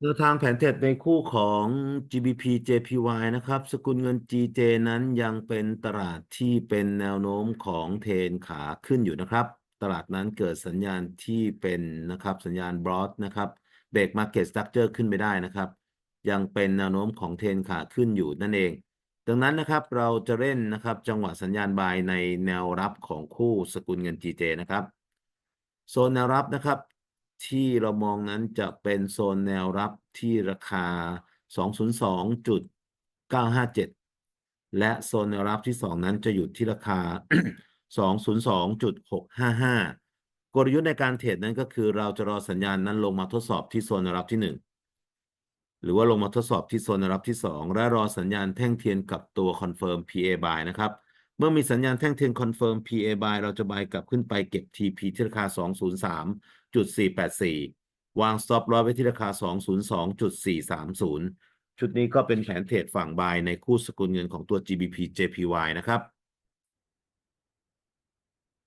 แนวทางแผนเทรดในคู่ของ GBP JPY นะครับ สกุลเงิน GJ นั้นยังเป็นตลาดที่เป็นแนวโน้มของเทรนขาขึ้นอยู่นะครับ ตลาดนั้นเกิดสัญญาณที่เป็นนะครับสัญญาณ broad นะครับเบรก market structure ขึ้นไม่ได้นะครับ ยังเป็นแนวโน้มของเทรนขาขึ้นอยู่นั่นเอง ดังนั้นนะครับเราจะเล่นนะครับจังหวะสัญญาณ buy ในแนวรับของคู่สกุลเงิน GJ นะครับโซนแนวรับนะครับ ที่เรามองนั้นจะเป็นโซนแนวรับที่ราคา 202.957 และโซนแนวรับที่ 2 นั้นจะอยู่ที่ราคา 202.655 กลยุทธ์ในการเทรดนั้นก็คือเราจะรอสัญญาณนั้นลงมาทดสอบที่โซนแนวรับที่ 1 หรือว่าลงมาทดสอบที่โซนแนวรับที่ 2 และรอสัญญาณแท่งเทียนกับตัว confirm PA buy นะครับ เมื่อมีสัญญาณแท่งเทียนคอนเฟิร์ม PA buy เราจะ buy กลับขึ้นไปเก็บ TP ที่ราคา 203.484 วาง stop loss ไว้ที่ราคา 202.430 ชุดนี้ก็เป็นแผนเทรดฝั่ง buy ในคู่สกุลเงินของตัว GBP JPY นะครับ